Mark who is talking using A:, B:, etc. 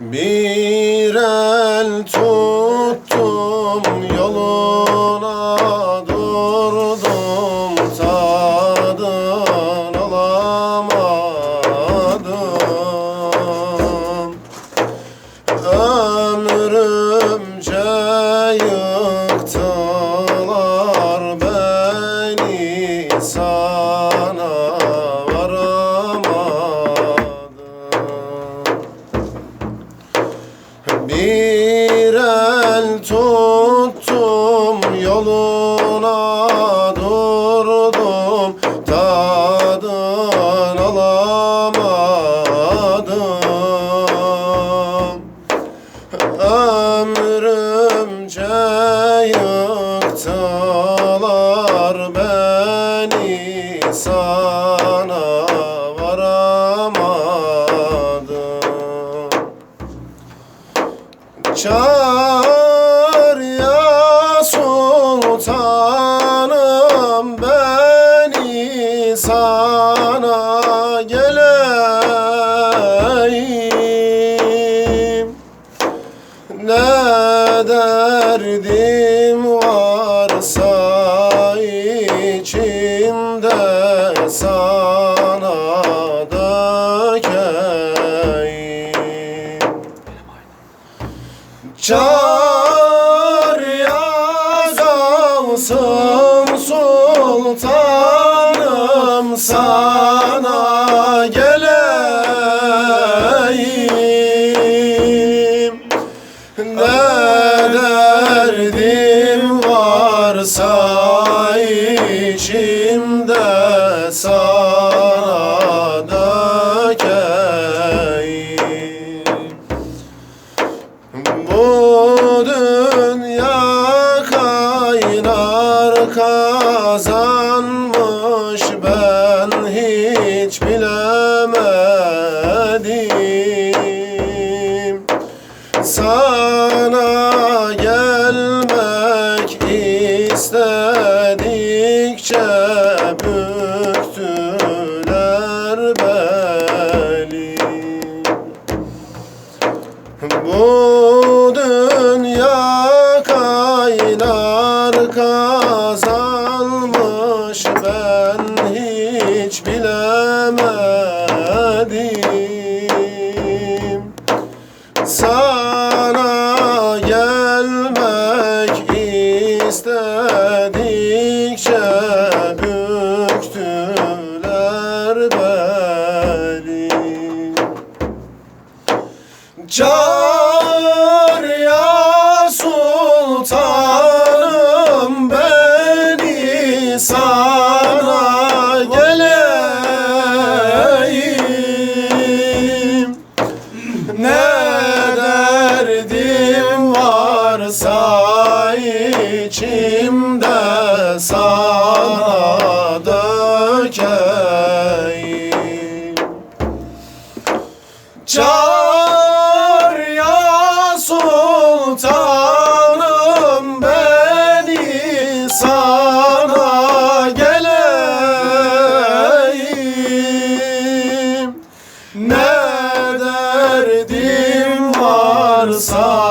A: Bir el tuttum yoluna durdum tadın alamadım. Ömrümce yıktılar beni sana bir el tuttum yoluna Çağır Çağır ya gavsım sultanım sana geleyim. Ne derdim varsa kazanmış ben hiç bilemedim. Sana gelmek istedikçe büktüler beni. Bu dünya kaynar kazanmış istedikçe büktüler beni. Çağır içimde sana dökeyim. Çağır ya sultanım beni sana geleyim. Ne derdim varsa